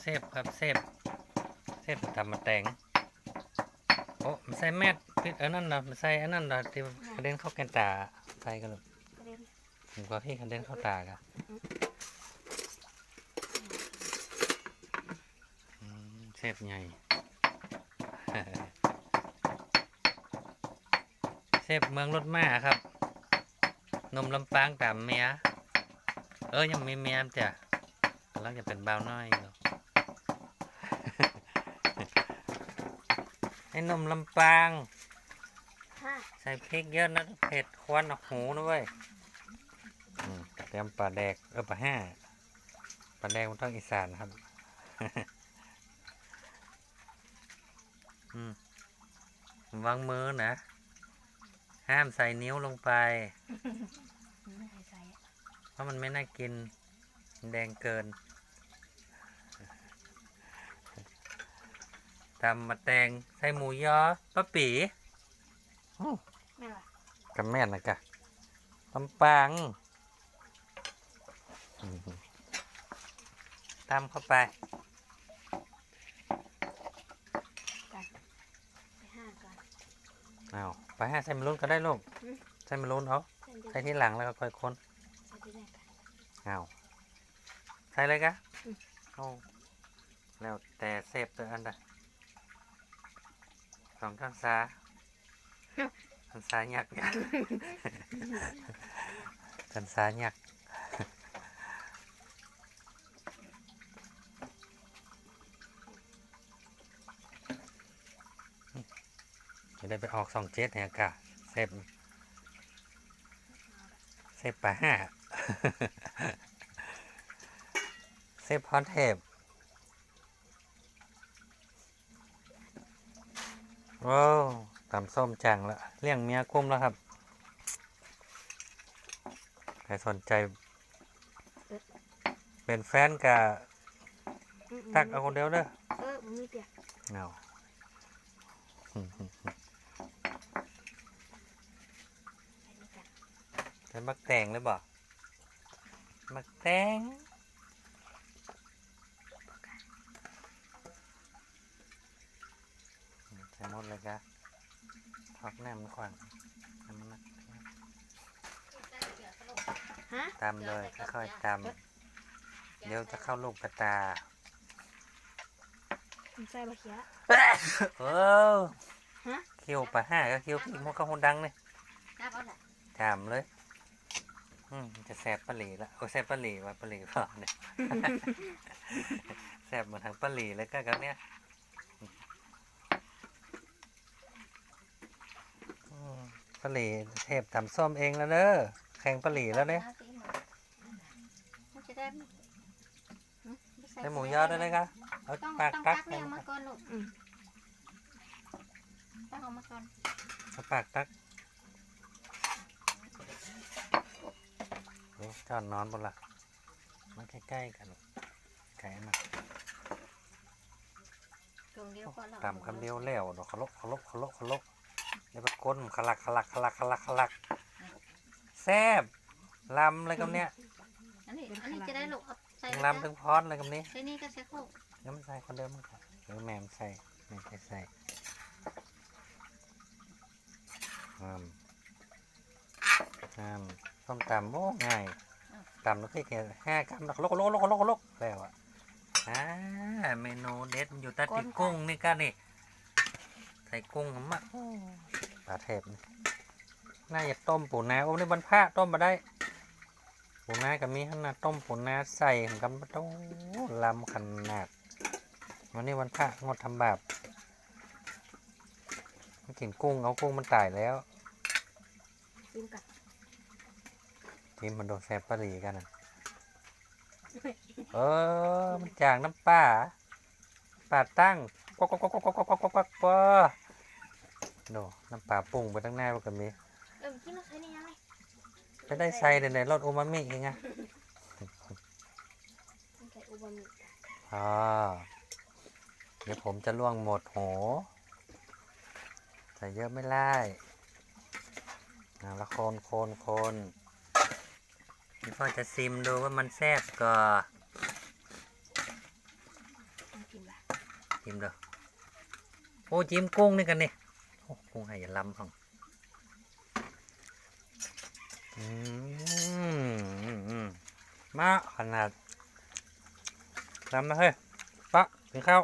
เซฟครับเซฟเซฟทำมาแต่งโอ้มันใส่แมสพิษอันนั้นนะมันใส่อันนั้นนะที่กระเด็นเข้าแกนตาใส่กันหรอกผมก็พี่กระเด็นเข้าตากะเซฟใหญ่เซฟเมืองรถม้าครับ นมลำปางตามเมียเออยังมีเมียจ้ะกำลังจะเป็นเบาน้อยอยู่ ไอ้นมลำปางห้าใส่พริกเยอะนะเผ็ดควันออกหูนะเว้ยอืมเตรียมปลาแดกเออปลาห้าปลาแดกมันต้องอีสานครับ อืมวางมือนะ ห้ามใส่นิ้วลงไปไม่ใส่ใส่เพราะมันไม่น่ากินมันแดงเกิน ทำมาแตงใส่หมูยอปะปีอื้อแม่ล่ะกับแม่นนะกะลำปางอื้อหือตามเข้าไป ไปห้าก่อน เอาไปให้ใส่มะรุนก็ได้ลูกอืม ใส่มะรุนเอาเส้นเดียวใส่ที่หลังแล้วก็ค่อยคนใส่ที่แรกก่อนเอาใส่เลยกะอืม เอาแล้วแต่เซฟตัวอันใด สองท่านซาท่านซาหยักยักท่านซาหยักจะได้ไปออกสองเจ็ดเนี่ยกะเซฟเซฟปลาห้าเซฟพรเท พโอ้ตำส้มจังล้วเลี้ยงเมียกุ้มแล้วครับ ใครสนใจ เป็นแฟนกับตักเอาคนเดียวเด้อเออมันมีเปียกเอาใส่นี่กันเป็นมักแตงหรือเปล่ามักแตง ใส่หมดเลยกะทอดแหนมขวางให้มันนักฮะตำเลยค่อยๆตำเดี๋ยวจะเข้าลูกกระตามันใส่บะเขียเออฮะคิวปลาห้าก็คิวพี่มุกข้าวดังเลยจับเอาละถามเลยอืมจะแซบปลาหลีละโอ้แซบปลาหลีว่ะปลาหลีเปล่าเนี่ยแซบเหมือนทางปลาหลีเลยก็กับเนี้ยอืม ปลาหลีเทพทำส้มเองแล้วเด้อแข่งปลาหลีแล้วเนี่ยมันจะได้หึใส่หมูยอได้เลยครับเอาต้องปากต้องตัตักกเนี่ยมาก่อนลูกอืมตักเอามาก่อนเอาปากตักโอ้จอนนอนบนละมาใกล้ๆกันลูกไก่มาตรงเดียวก่อนเราตำคำเดียวแล้วเนาะขะลกขะลกขะลกขะลก เดี๋ยวไปก้นขลักขลักขลักขลักขลักแซบลำอะไรกับเนี้ยอันนี้อันนี้จะได้ลูกเอาใส่ถึงจ้ะลำถึงพอดอะไรกับนี้ใส่นี่ก็ใส่โคกเดี๋ยวมันใส่คนเดิมมันก่อนหรือแม่มนใส่แม่ใส่ใส่อืมอืมส้มตำโอ้ง่ายตำน้ำพริกเนี่ยห้ากรัมแล้วก็ลกลกลกลกลกแล้วอะอ่าเมนูเด็ดมันอยู่ใต้ติดกุ้งนี่กันนี่ใส่กุ้งมะาเทพน่าจะต้มปูนาโอ้นี่บรรพะต้มมาได้ ปูนากับมีขนาดต้มปูนาใส่กับต้องลำขนาดวันนี้วันพระงดทำแบบปกินกุ้งเอากุ้งมันตายแล้วกินกันกินมันโดนแซ่บปรีกันเออมันจางน้ำป่าป่าตั้งกวักกวักกวักกวักกวักกวักกวัก โดน้ำปลาปรุงไปทั้งหน้ามันก็มีเออกินแล้วใส่นี่ยังไงจะได้ใส่ในรสอูมามิยังไงมันใส่อุบะหมี่อ๋อเดี๋ยวผมจะล่วงหมดโหใส่เยอะไม่ได้เอาละโคนโคนโคนนี่พ่อจะซิมดูว่ามันแซ่บก่อจิ้มเด้อโอ้จิ้มกุ้งนี่กันนี่ โอ้กุ้งให้ล้ำของมาขนาดล้ำนะเฮ้ยปะถึงข้าว